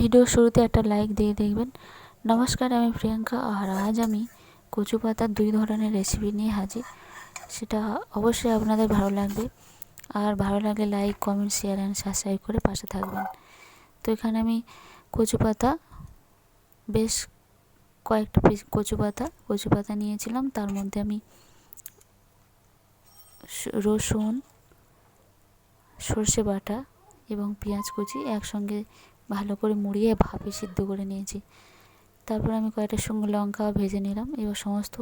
Video শুরুতে একটা like দিয়ে দেখবেন। নমস্কার, আমি প্রিয়াঙ্কা আর আজ আমি কচু পাতার দুই ধরনের রেসিপি নিয়ে হাজির। সেটা অবশ্যই আপনাদের ভালো লাগবে। আর ভালো লাগলে like comment share and subscribe করে পাশে থাকবেন। তো এখানে আমি কচু পাতা, বেশ কয়েকটা পিস কচু পাতা কচু পাতা নিয়েছিলাম। তার মধ্যে আমি রসুন, সর্ষে বাটা এবং পেঁয়াজ কুচি একসঙ্গে ভালো করে মুড়িয়ে ভাপে সিদ্ধ করে নিয়েছি। তারপর আমি কয়েকটা শুকনো লঙ্কা ভেজে নিলাম। এবার সমস্ত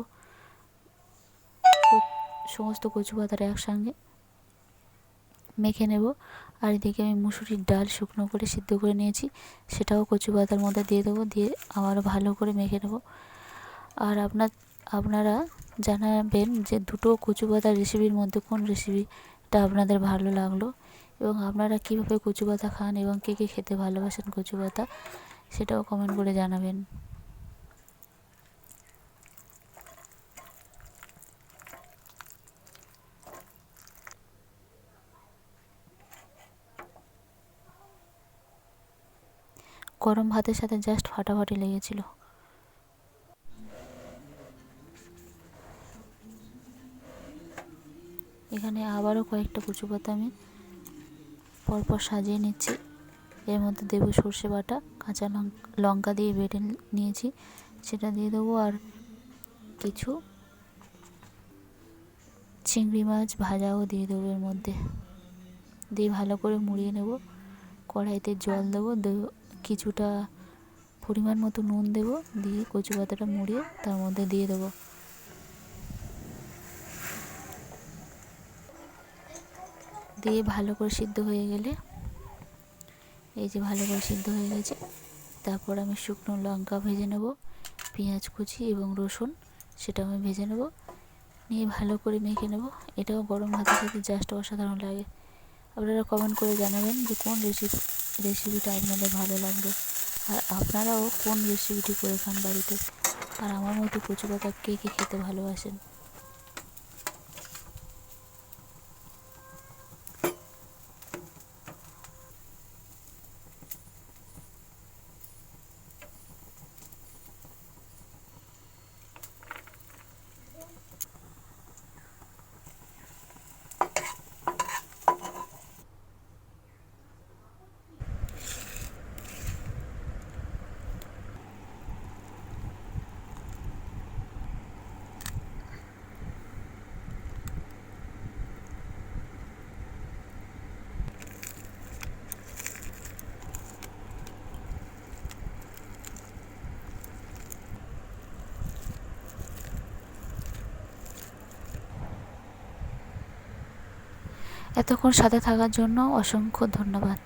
সমস্ত কচু পাতাটা একসঙ্গে মেখে নেব। আর এদিকে আমি মুসুরির ডাল শুকনো করে সিদ্ধ করে নিয়েছি। সেটাও কচু পাতার মধ্যে দিয়ে দেবো। দিয়ে আবারও ভালো করে মেখে নেব। আর আপনার, আপনারা জানাবেন যে দুটো কচু পাতার রেসিপির মধ্যে কোন রেসিপিটা আপনাদের ভালো লাগল। এবং আপনারা কীভাবে কচু পাতা খান এবং কে কে খেতে ভালোবাসেন কচু পাতা সেটাও কমেন্ট করে জানাবেন। গরম ভাতের সাথে জাস্ট ফাটাফাটি লেগেছিল। এখানে আবারও কয়েকটা কচু পাতা আমি পরপর সাজিয়ে নিচ্ছি। এর মধ্যে দেবো সর্ষে বাটা, কাঁচা লঙ্কা দিয়ে বেটে নিয়েছি। সেটা দিয়ে দেবো আর কিছু চিংড়ি মাছ ভাজাও দিয়ে দেবো এর মধ্যে। দিয়ে ভালো করে মুড়িয়ে নেব। কড়াইতে জল দেবো কিছুটা পরিমাণ মতো নুন দেবো, দিয়ে কচু পাতাটা মুড়িয়ে তার মধ্যে দিয়ে দেবো। দিয়ে ভালো করে সিদ্ধ হয়ে গেলে, এই যে ভালো করে সিদ্ধ হয়ে গেছে, তারপর আমি শুকনো লঙ্কা ভেজে নেব, পেঁয়াজ কুচি এবং রসুন সেটা আমি ভেজে নেব, নিয়ে ভালো করে মেখে নেব। এটাও গরম ভাতের সাথে জাস্ট অসাধারণ লাগে। আপনারা কমেন্ট করে জানাবেন যে কোন রেসিপি রেসিপিটা আপনাদের ভালো লাগবে। আর আপনারাও কোন রেসিপিটি করে খান বাড়িতে? আর আমার মতো কচু পাতা কে কে খেতে ভালোবাসেন? এতক্ষণ সাথে থাকার জন্য অসংখ্য ধন্যবাদ।